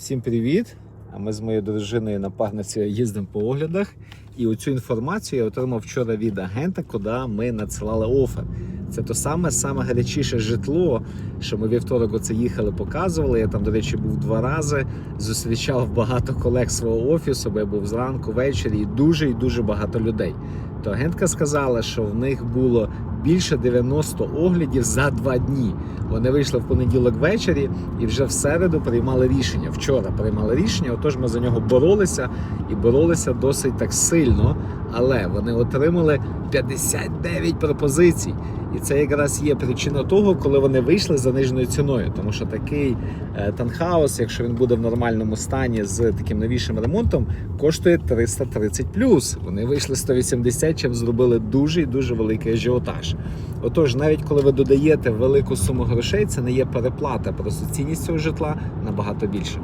Всім привіт! А ми з моєю дружиною напарницею їздимо по оглядах. І оцю інформацію я отримав вчора від агента, куди ми надсилали офер. Це то саме саме гарячіше житло, що ми вівторок оце їхали, показували. Я там, до речі, був два рази. Зустрічав багато колег свого офісу, бо я був зранку, ввечері, і дуже і дуже багато людей. То агентка сказала, що в них було більше 90 оглядів за два дні. Вони вийшли в понеділок ввечері і вже в середу приймали рішення. Вчора приймали рішення. Отож, ми за нього боролися і боролися досить так сильно. Але вони отримали 59 пропозицій. І це якраз є причина того, коли вони вийшли за нижньою ціною. Тому що такий е, танхаус, якщо він буде в нормальному стані з таким новішим ремонтом, коштує 330 Вони вийшли 180, чим зробили дуже і дуже великий ажіотаж. Отож, навіть коли ви додаєте велику суму грошей, це не є переплата, просто цінність цього житла набагато більше.